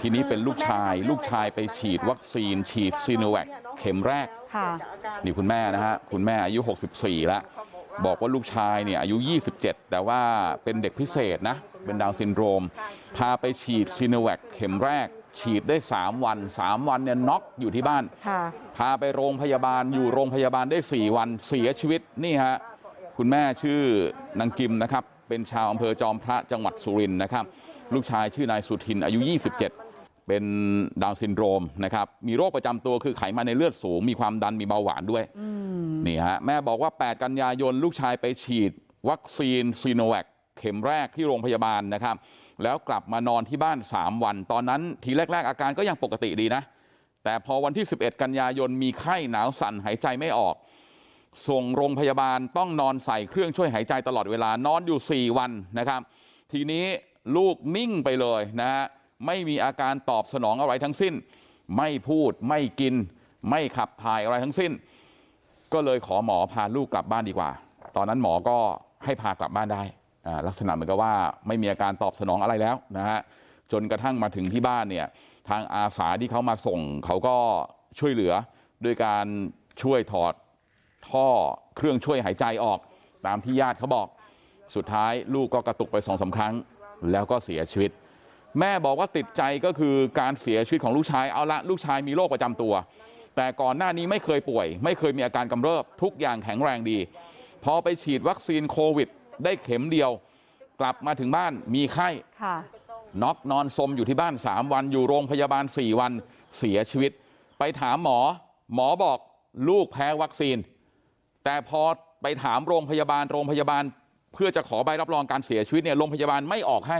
ทีนี้เป็นลูกชายลูกชายไปฉีดวัคซีนฉีดซีโนแวคเข็มแรกค่ะนี่คุณแม่นะฮะคุณแม่อายุ64แล้วบอกว่าลูกชายเนี่ยอายุ27แต่ว่าเป็นเด็กพิเศษนะเป็นดาวน์ซินโดรมพาไปฉีดซีโนแวคเข็มแรก ฉีดได้3วัน3วันเนี่ยน็อกอยู่ที่บ้านค่ะพาไปโรงพยาบาลอยู่โรงพยาบาลได้ 4 วันเสียชีวิตนี่ฮะคุณแม่ชื่อนางกิมนะครับเป็นชาวอำเภอจอมพระจังหวัดสุรินทร์นะครับ ลูกชายชื่อนายสุทินอายุ 27 เป็นดาวน์ซินโดรมนะครับมีโรคประจำตัวคือไขมันในเลือดสูงมีความดันมีเบาหวานด้วยนี่ฮะแม่บอกว่า8กันยายนลูกชายไปฉีดวัคซีนซีโนแวคเข็มแรกที่โรงพยาบาลนะครับแล้วกลับมานอนที่บ้าน3วันตอนนั้นทีแรกๆอาการก็ยังปกติดีนะแต่พอวันที่11กันยายนมีไข้หนาวสั่นหายใจไม่ออกส่งโรงพยาบาลต้องนอนใส่เครื่องช่วยหายใจตลอดเวลานอนอยู่4วันนะครับทีนี้ลูกนิ่งไปเลยนะฮะ ไม่มีอาการตอบสนองอะไรทั้งสิ้นไม่พูดไม่กินไม่ขับถ่ายอะไรทั้งสิ้นก็เลยขอหมอพาลูกกลับบ้านดีกว่า ตอนนั้นหมอก็ให้พากลับบ้านได้ลักษณะเหมือนกับว่าไม่มีอาการตอบสนองอะไรแล้วนะฮะจนกระทั่งมาถึงที่บ้านเนี่ยทางอาสาที่เขามาส่งเขาก็ช่วยเหลือด้วยการช่วยถอดท่อเครื่องช่วยหายใจออกตามที่ญาติเขาบอก สุดท้ายลูกก็กระตุกไปสองสาครั้ง แล้วก็เสียชีวิต แม่บอกว่าติดใจก็คือการเสียชีวิตของลูกชายเอาละลูกชายมีโรคประจำตัวแต่ก่อนหน้านี้ไม่เคยป่วยไม่เคยมีอาการกำเริบทุกอย่างแข็งแรงดีพอไปฉีดวัคซีนโควิดได้เข็มเดียวกลับมาถึงบ้านมีไข้ค่ะน็อกนอนสมอยู่ที่บ้าน3วันอยู่โรงพยาบาล4วันเสียชีวิตไปถามหมอหมอบอกลูกแพ้วัคซีนแต่พอไปถามโรงพยาบาลโรงพยาบาลเพื่อจะขอใบรับรองการเสียชีวิตเนี่ยโรงพยาบาลไม่ออกให้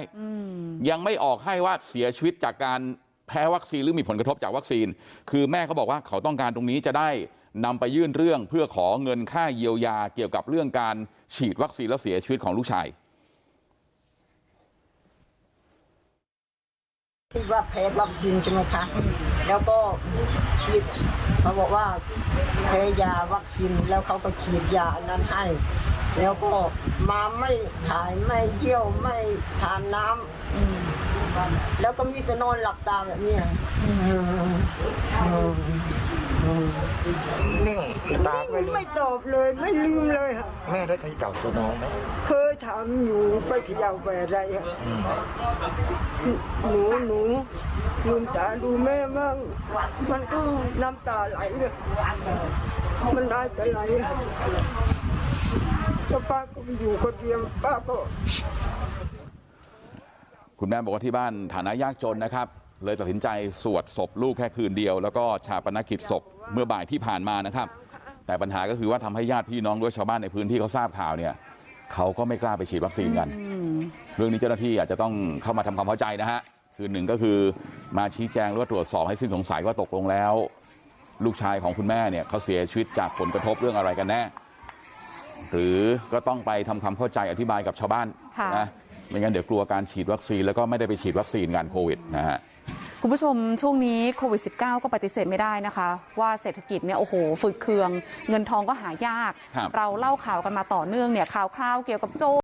ยังไม่ออกให้ว่าเสียชีวิตจากการแพ้วัคซีนหรือมีผลกระทบจากวัคซีนคือแม่เขาบอกว่าเขาต้องการตรงนี้จะได้นำไปยื่นเรื่องเพื่อขอเงินค่าเยียวยาเกี่ยวกับเรื่องการฉีดวัคซีนแล้วเสียชีวิตของลูกชายที่ว่าแพ้วัคซีนใช่ไหมคะแล้วก็ฉีดเขาบอกว่าแพ้ยาวัคซีนแล้วเขาก็ฉีดยาอันนั้นให้ แล้วก็มาไม่ถ่ายไม่เยี่ยวไม่ทานน้ำอืมแล้วก็มีแต่นอนหลับตาแบบเนี้ยอืมอืมอืมนิ่งตาก็ไม่ลืไม่มตอบเลยไม่ลืมเลยค่ะแม่ได้เคยเก่าตัวน้องไหมเคยถามอยู่ไปเที่ยวไปอะไรอะอืมหนูหนูลืมตาดูแม่บ้างมันก็น้ำตาไหลเลยมันได้แต่ไหลอะแล้ว ป้าก็ไปอยู่คนเดียวป้าก็คุณแม่บอกว่าที่บ้านฐานะยากจนนะครับ เลยตัดสินใจสวดศพลูกแค่คืนเดียว แล้วก็ชาปนกิจศพเมื่อบ่ายที่ผ่านมานะครับ แต่ปัญหาก็คือว่าทำให้ญาติพี่น้องด้วยชาวบ้านในพื้นที่เขาทราบข่าวเนี่ยเขาก็ไม่กล้าไปฉีดวัคซีนกัน เรื่องนี้เจ้าหน้าที่อาจจะต้องเข้ามาทำความเข้าใจนะฮะคือหนึ่งก็คือมาชี้แจงหรือว่าตรวจสอบให้สิ้นสงสัยว่าตกลงแล้ว ลูกชายของคุณแม่เนี่ยเขาเสียชีวิตจากผลกระทบเรื่องอะไรกันแน่ หรือก็ต้องไปทำความเข้าใจอธิบายกับชาวบ้านค่ะนะไม่งั้นเดี๋ยวกลัวการฉีดวัคซีนแล้วก็ไม่ได้ไปฉีดวัคซีนกันโควิดนะฮะคุณผู้ชมช่วงนี้โควิด -19 ก็ปฏิเสธไม่ได้นะคะ ว่าเศรษฐกิจเนี่ยโอ้โหฝืดเคือง เงินทองก็หายากครับเราเล่าข่าวกันมาต่อเนื่องเนี่ยข่าวคราวเกี่ยวกับโจร